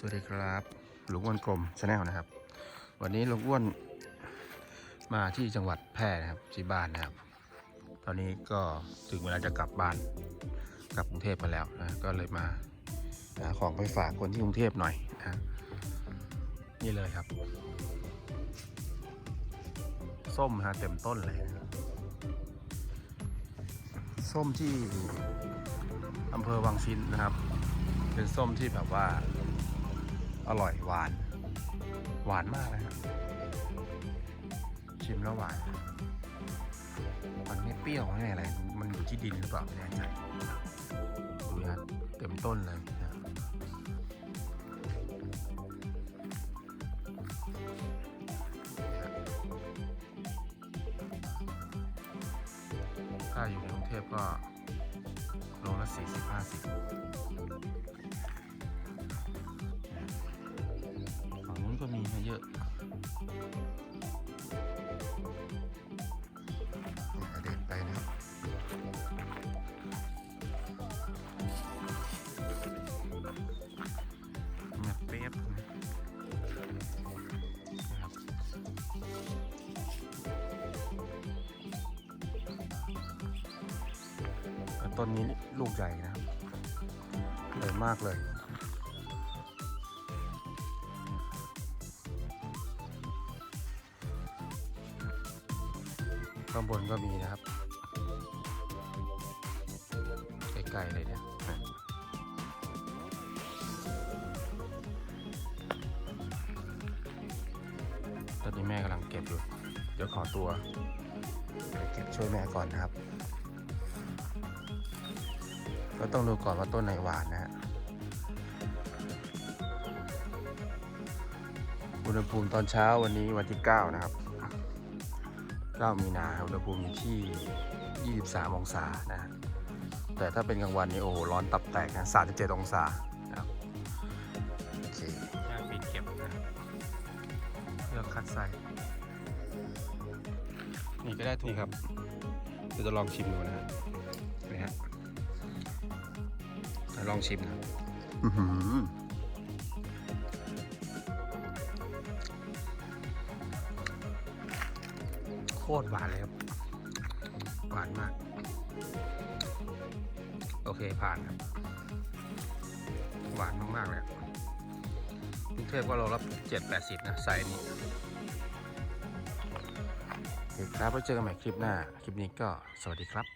สวัสดีครับลุงอ้วนกลมชาแนลนะครับ วันนี้ลุงอ้วนมาที่จังหวัดแพร่นะครับที่บ้านนะครับ ตอนนี้ก็ถึงเวลาจะกลับบ้านกลับกรุงเทพมาแล้วนะก็เลยมาหาของไปฝากคนที่กรุงเทพหน่อยนะนี่เลยครับ ส้มฮะเต็มต้นเลยนะส้มที่อำเภอวังชินนะครับ เป็นส้มที่แบบว่า อร่อยหวาน หวานมากนะครับชิมแล้วหวาน มันไม่เปรี้ยวไม่อะไร มันอยู่ที่ดินหรือเปล่าไม่แน่ใจดูนะเต็มต้นเลยนะถ้าอยู่ในกรุงเทพก็โลละสี่สิบห้าสิบ ก็มีมาเยอะเนี่ยเดินไปนะครับเนี่ยเป๊บนะครับแล้วต้นนี้ลูกใหญ่นะครับใหญ่มากเลย ข้างบนก็มีนะครับใกล้ๆเลยเนี่ยตอนนี้แม่กำลังเก็บอยู่ เดี๋ยวขอตัวไปเก็บช่วยแม่ก่อนนะครับ ก็ต้องดูก่อนว่าต้นไหนหวานนะฮะอุณหภูมิตอนเช้าวันนี้วันที่ 9 นะครับ 9 มีนาครับอุณหภูมิอยู่ที่ 23 องศานะฮะแต่ถ้าเป็นกลางวันนี่โอ้โหร้อนตับแตกนะ 37 องศานะครับโอเคแม่ปิดเก็บนะครับเลือกคัดไส้นี่ก็ได้ถูกครับเดี๋ยวจะลองชิมดูนะฮะนี่ฮะเดี๋ยวลองชิมนะอื้อหือ ตรหวานเลยครับ หวานมาก โอเคผ่านครับ หวานมากๆเลยกรุงเทพก็โลละเจ็ดแปดสิบนะไซส์นี้โอเคครับไว้เจอกันใหม่คลิปหน้า คลิปนี้ก็สวัสดีครับ